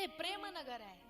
हे प्रेमनगर आहे.